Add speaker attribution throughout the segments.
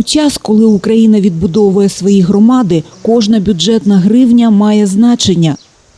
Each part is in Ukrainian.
Speaker 1: У час, коли Україна відбудовує свої громади, кожна бюджетна гривня має значення.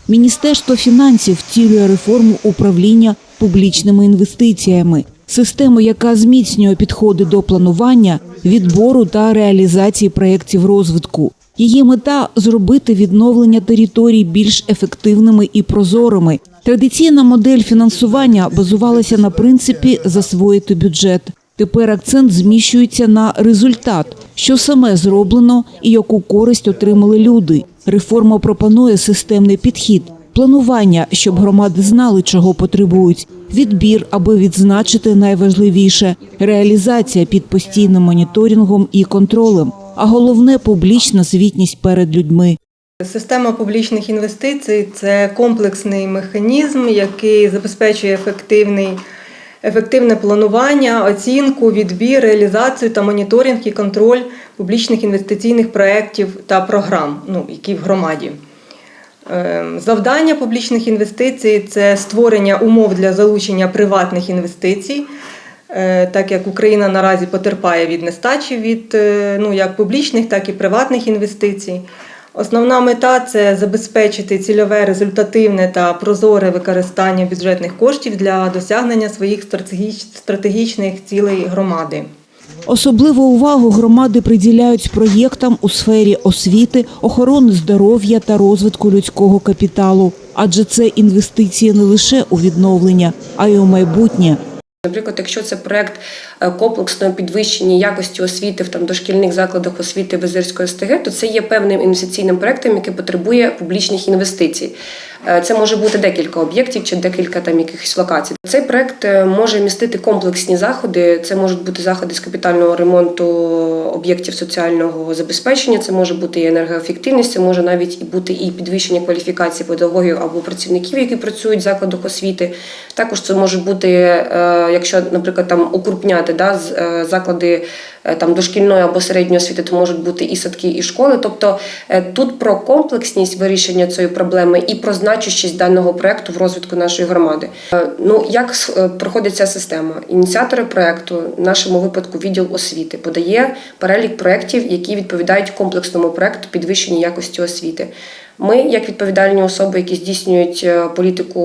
Speaker 1: Міністерство фінансів втілює реформу управління публічними інвестиціями, систему, яка зміцнює підходи до планування, відбору та реалізації проєктів розвитку. Її мета зробити відновлення територій більш ефективними і прозорими. Традиційна модель фінансування базувалася на принципі засвоїти бюджет. Тепер акцент зміщується на результат, що саме зроблено і яку користь отримали люди. Реформа пропонує системний підхід, планування, щоб громади знали, чого потребують, відбір, аби відзначити найважливіше, реалізація під постійним моніторингом і контролем, а головне публічна звітність перед людьми.
Speaker 2: Система публічних інвестицій це комплексний механізм, який забезпечує ефективний, ефективне планування, оцінку, відбір, реалізацію та моніторинг і контроль публічних інвестиційних проєктів та програм, ну, які в громаді. Ем, Завдання публічних інвестицій це створення умов для залучення приватних інвестицій, е, так як Україна наразі потерпає від нестачі від е, ну, як публічних, так і приватних інвестицій. Основна мета це забезпечити цільове, результативне та прозоре використання бюджетних коштів для досягнення своїх стратегічних цілей громади.
Speaker 1: Особливу увагу громади приділяють проєктам у сфері освіти, охорони здоров'я та розвитку людського капіталу, адже це інвестиції не лише у відновлення, а й у майбутнє.
Speaker 3: Наприклад, якщо це проект е, комплексного підвищення якості освіти в там дошкільних закладах освіти Визирської СТГ, то це є певним інвестиційним проектом, який потребує публічних інвестицій. Е, Це може бути декілька об'єктів чи декілька там якихось локацій. Цей проект е, може містити комплексні заходи. Це можуть бути заходи з капітального ремонту об'єктів соціального забезпечення. Це може бути і енергоефективність, це може навіть і бути і підвищення кваліфікації педагогів або працівників, які працюють в закладах освіти. Також це може бути, якщо, наприклад, там укрупняти да, е, заклади е, там дошкільної або середньої освіти, то можуть бути і садки, і школи. Тобто е, тут про комплексність вирішення цієї проблеми і про значущість даного проекту в розвитку нашої громади. Ну як проходить ця система? Ініціатори проекту, в нашому випадку відділ освіти, подає перелік проєктів, які відповідають комплексному проекту підвищення якості освіти. Ми, як відповідальні особи, які здійснюють е, політику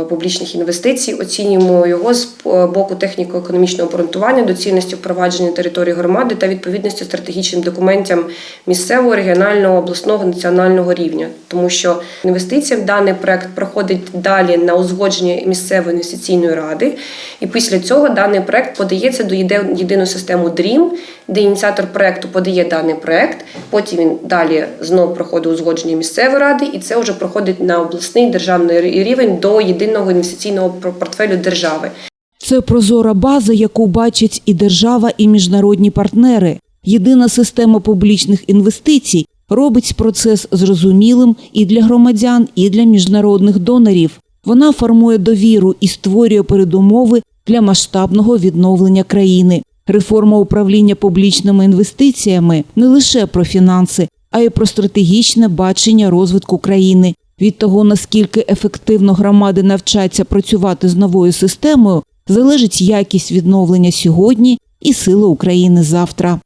Speaker 3: е, публічних інвестицій, оцінюємо його з е, боку техніко-економічного обґрунтування, доцільності впровадження території громади та відповідності стратегічним документам місцевого, регіонального, обласного, національного рівня, тому що інвестиція в даний проект проходить далі на узгодження місцевої інвестиційної ради, і після цього даний проект подається до єди- єдину систему DREAM, де ініціатор проекту подає даний проект, потім він далі знову проходить узгодження місцевої ради, і це вже проходить на обласний державний рівень до єдиного інвестиційного портфелю держави.
Speaker 1: Це прозора база, яку бачать і держава, і міжнародні партнери. Єдина система публічних інвестицій робить процес зрозумілим і для громадян, і для міжнародних донорів. Вона формує довіру і створює передумови для масштабного відновлення країни. Реформа управління публічними інвестиціями не лише про фінанси, а й про стратегічне бачення розвитку країни. Від того, наскільки ефективно громади навчаться працювати з новою системою, залежить якість відновлення сьогодні і сили України завтра.